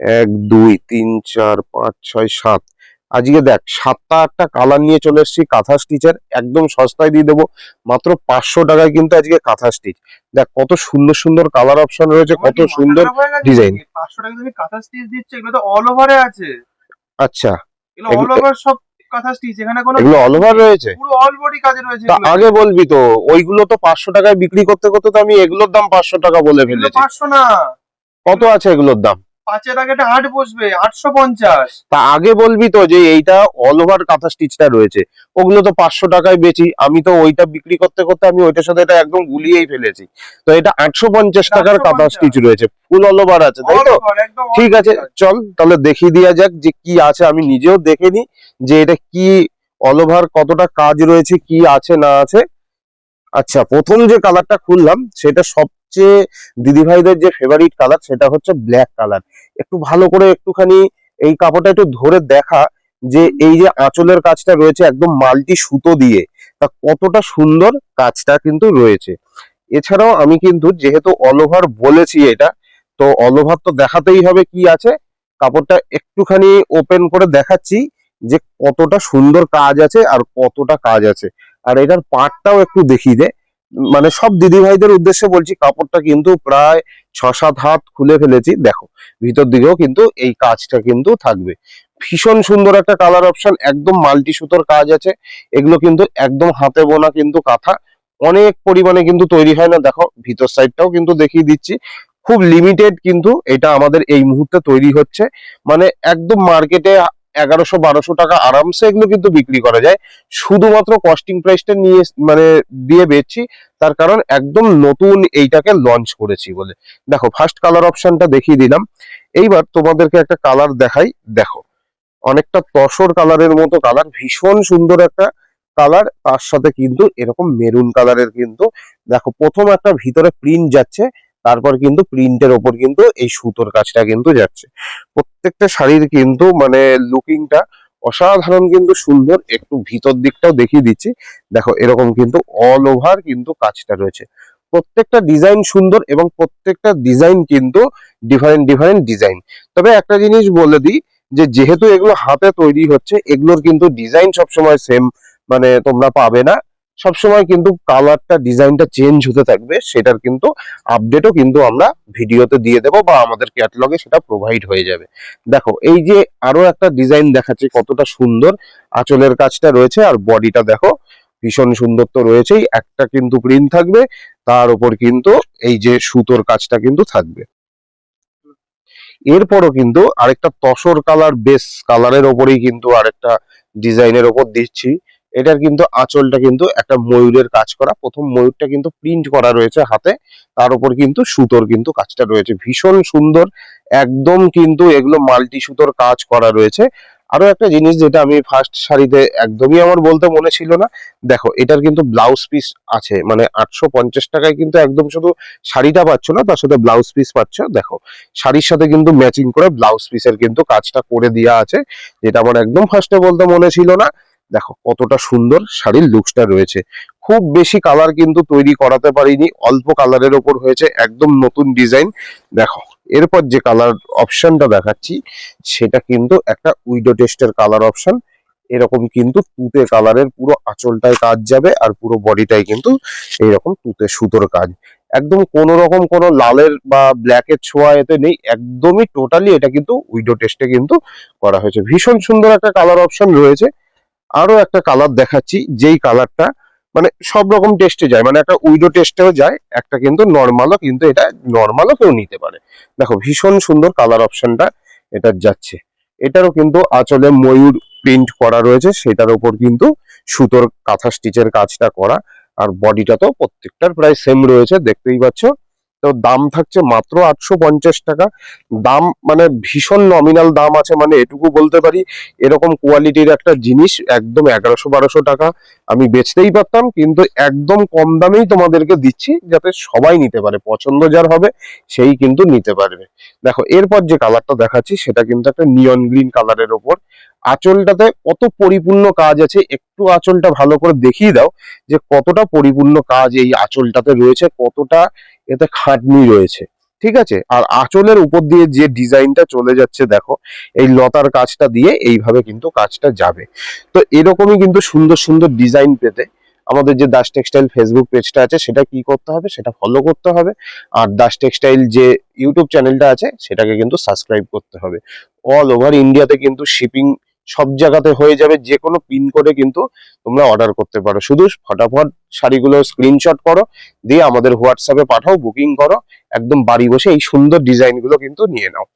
এক দুই তিন চার পাঁচ ছয় সাত। আজকে দেখ সাতটা আটটা কালার নিয়ে চলে এসেছি কাঁথা স্টিচের একদম সস্তায় দিয়ে দেবো। মাত্র পাঁচশো টাকায় কিন্তু আজকে কাঁথা স্টিচ দেখ কত সুন্দর সুন্দর কালার অপশন রয়েছে কত সুন্দর design। পাঁচশো টাকা তুমি কাঁথা স্টিচ দিচ্ছে এগুলো তো অল ওভারে আছে। আচ্ছা। অল ওভার সব কাঁথা স্টিচ এখানে কোনো এগুলো অল ওভার রয়েছে? পুরো অল বডি কাজে রয়েছে আগে বলবি তো ওইগুলো তো পাঁচশো টাকায় বিক্রি করতে করতে তো আমি এগুলোর দাম পাঁচশো টাকা বলে ফেলেছি। পাঁচশো না। কত আছে এগুলোর দাম? পাঁচের আগে একটা আট বসবে আটশো পঞ্চাশ। তা আগে বলবি তো যে এইটা অল ওভার কাঁথা স্টিচটা রয়েছে। ওগুলো তো পাঁচশো টাকায় বেচি আমি তো ওইটা বিক্রি করতে করতে আমি ওইটার সাথে এটা একদম গুলিয়েই ফেলেছি। তো এটা আটশো পঞ্চাশ টাকার কাঁথা স্টিচ রয়েছে ফুল অল ওভার আছে তাই তো? ঠিক আছে চল তাহলে দেখিয়ে দেওয়া যাক যে কি আছে আমি নিজেও দেখে নি যে এটা কি অল ওভার কতটা কাজ রয়েছে কি আছে না আছে। আচ্ছা প্রথম যে কালারটা খুললাম সেটা সবচেয়ে দিদিভাইদের যে ফেভারিট কালার সেটা হচ্ছে ব্ল্যাক কালার একটু ভালো করে একটুখানি এই কাপড়টা একটু ধরে দেখা যে এই যে আঁচলের কাজটা রয়েছে একদম মাল্টি সুতো দিয়ে, তা কতটা সুন্দর কাজটা কিন্তু রয়েছে। এছাড়াও আমি কিন্তু যেহেতু অল ওভার বলেছি এটা, তো অল ওভার তো দেখাতেই হবে কি আছে। কাপড়টা একটুখানি ওপেন করে দেখাচ্ছি যে কতটা সুন্দর কাজ আছে আর কতটা কাজ আছে। আর এটার পাটটাও একটু দেখিয়ে দে। মানে সব দিদিভাইদের উদ্দেশ্যে বলছি, কাপড়টা কিন্তু প্রায় ছ সাত হাত খুলে ফেলেছি। দেখো, ভিতর দিকেও কিন্তু এই কাজটা কিন্তু থাকবে। ভীষণ সুন্দর একটা কালার অপশন একদম মাল্টি সুতোর কাজ আছে। এগুলো কিন্তু একদম হাতে বোনা কিন্তু কাঁথা। অনেক পরিমাণে কিন্তু তৈরি হয় না। দেখো, ভিতর সাইডটাও কিন্তু দেখিয়ে দিচ্ছি। খুব লিমিটেড কিন্তু এটা আমাদের এই মুহূর্তে তৈরি হচ্ছে। মানে একদম মার্কেটে এগারোশো, বারোশো টাকা আরামসে এগুলো কিন্তু বিক্রি করা যায়। শুধুমাত্র কস্টিং প্রাইসটা নিয়ে মানে দিয়ে বেচছি, তার কারণ একদম নতুন এইটাকে লঞ্চ করেছি বলে। দেখো ফার্স্ট কালার অপশনটা দেখিয়ে দিলাম। এইবার তোমাদেরকে একটা কালার দেখাই। দেখো, অনেকটা তসর কালারের মতো কালার ভীষণ সুন্দর একটা কালার তার সাথে কিন্তু এরকম মেরুন কালারের কিন্তু, দেখো, প্রথম একটা ভিতরে প্রিন্ট যাচ্ছে। তারপর কিন্তু প্রিন্টের ওপর কিন্তু এই সুতোর কাজটা কিন্তু যাচ্ছে। প্রত্যেকটা শাড়ির কিন্তু মানে লুকিংটা অসাধারণ কিন্তু সুন্দর। একটু ভিতর দিকটাও দেখিয়ে দিচ্ছি। দেখো, এরকম কিন্তু অল ওভার কিন্তু কাজটা রয়েছে। প্রত্যেকটা ডিজাইন সুন্দর এবং প্রত্যেকটা ডিজাইন কিন্তু ডিফারেন্ট ডিফারেন্ট ডিজাইন তবে একটা জিনিস বলে দিই যে, যেহেতু এগুলো হাতে তৈরি হচ্ছে, এগুলোর কিন্তু ডিজাইন সবসময় সেম মানে তোমরা পাবে না। সবসময় কিন্তু কালারটা ডিজাইনটা চেঞ্জ হতে থাকবে, সেটার কিন্তু আপডেটও কিন্তু আমরা ভিডিওতে দিয়ে দেবো বা আমাদের ক্যাটালগে সেটা প্রোভাইড হয়ে যাবে। দেখো, এই যে আরও একটা ডিজাইন দেখাচ্ছে, কতটা সুন্দর আঁচলের কাজটা রয়েছে আর বডিটা দেখো, ভীষণ সুন্দর তো রয়েছেই, একটা কিন্তু প্রিন্ট থাকবে, তার উপর কিন্তু এই যে সুতোর কাজটা কিন্তু থাকবে। এরপরও কিন্তু আরেকটা তসর কালার বেস কালারের ওপরেই কিন্তু আরেকটা ডিজাইনের ওপর দিচ্ছি। এটার কিন্তু আঁচলটা কিন্তু একটা ময়ূরের কাজ করা। প্রথম ময়ূরটা কিন্তু প্রিন্ট করা রয়েছে হাতে, তার উপর কিন্তু সুতোর কিন্তু কাজটা রয়েছে। ভীষণ সুন্দর, একদম কিন্তু এগুলো মাল্টি সুতোর কাজ করা রয়েছে। আরও একটা জিনিস যেটা আমি ফার্স্ট শাড়িতে একদমই আমার বলতে মনে ছিল না, দেখো এটার কিন্তু ব্লাউজ পিস আছে মানে আটশো পঞ্চাশ টাকায় কিন্তু একদম শুধু শাড়িটা পাচ্ছ না, তার সাথে ব্লাউজ পিস পাচ্ছ। দেখো, শাড়ির সাথে কিন্তু ম্যাচিং করে ব্লাউজ পিসের কিন্তু কাজটা করে দেওয়া আছে, যেটা আমার একদম ফার্স্টে বলতে মনে ছিল না। দেখো কতটা সুন্দর শাড়ির লুকসটা রয়েছে। খুব বেশি কালার কিন্তু তৈরি করাতে পারিনি, অল্প কালারের ওপর হয়েছে, একদম নতুন ডিজাইন দেখো, এরপর যে কালার অপশনটা দেখাচ্ছি, সেটা কিন্তু একটা উইডো টেস্টের কালার অপশন এরকম কিন্তু তুতে কালারের পুরো আঁচলটায় কাজ যাবে আর পুরো বডিটাই কিন্তু এইরকম তুতে সুতোর কাজ। একদম কোন রকম কোনো লালের বা ব্ল্যাকের ছোঁয়া এতে নেই, একদমই টোটালি এটা কিন্তু উইডো টেস্টে কিন্তু করা হয়েছে। ভীষণ সুন্দর একটা কালার অপশন রয়েছে। আরও একটা কালার দেখাচ্ছি, যেই কালারটা মানে সব রকম টেস্টে যায়। মানে একটা উইডো টেস্টেও যায়, একটা কিন্তু নর্মালও কিন্তু এটা নর্মালও কেউ নিতে পারে। দেখো, ভীষণ সুন্দর কালার অপশনটা এটা যাচ্ছে। এটারও কিন্তু আচলে ময়ূর প্রিন্ট করা রয়েছে, সেটার উপর কিন্তু সুতোর কাঁথা স্টিচের কাজটা করা, আর বডিটা তো প্রত্যেকটার প্রায় সেম রয়েছে, দেখতেই পাচ্ছ। তো দাম থাকছে মাত্র আটশো পঞ্চাশ টাকা। দাম মানে ভীষণ নমিনাল দাম আছে মানে এটুকু বলতে পারি, এরকম কোয়ালিটির একটা জিনিস একদম এগারোশো বারোশো টাকা আমি বেচতেই পারতাম, কিন্তু একদম কম দামেই তোমাদেরকে দিচ্ছি, যাতে সবাই নিতে পারে। পছন্দ যার হবে, সেই কিন্তু নিতে পারবে। দেখো, এরপর যে কালারটা দেখাচ্ছি, সেটা কিন্তু একটা নিয়ন গ্রিন কালারের ওপর। আঁচলটাতে কত পরিপূর্ণ কাজ আছে, একটু আঁচলটা ভালো করে দেখিয়ে দাও, যে কতটা পরিপূর্ণ কাজ এই আঁচলটাতে রয়েছে, কতটা এতে খাটনি রয়েছে। ঠিক আছে? আর আঁচলের উপর দিয়ে যে ডিজাইনটা চলে যাচ্ছে, দেখো, এই লতার কাজটা দিয়ে এইভাবে কিন্তু কাজটা যাবে। তো এরকমই কিন্তু সুন্দর সুন্দর ডিজাইন পেতে আমাদের যে দাস টেক্সটাইল ফেসবুক পেজটা আছে, সেটা কি করতে হবে? সেটা ফলো করতে হবে। আর দাস টেক্সটাইল যে ইউটিউব চ্যানেলটা আছে, সেটাকে কিন্তু সাবস্ক্রাইব করতে হবে। অল ওভার ইন্ডিয়াতে কিন্তু শিপিং সব জায়গাতে হয়ে যাবে যে কোনো পিন করে কিন্তু তোমরা অর্ডার করতে পারো। শুধু ফটাফট শাড়িগুলো স্ক্রিনশট করো, দিয়ে আমাদের হোয়াটসঅ্যাপে পাঠাও বুকিং করো, একদম বাড়ি বসে এই সুন্দর ডিজাইনগুলো কিন্তু নিয়ে নাও।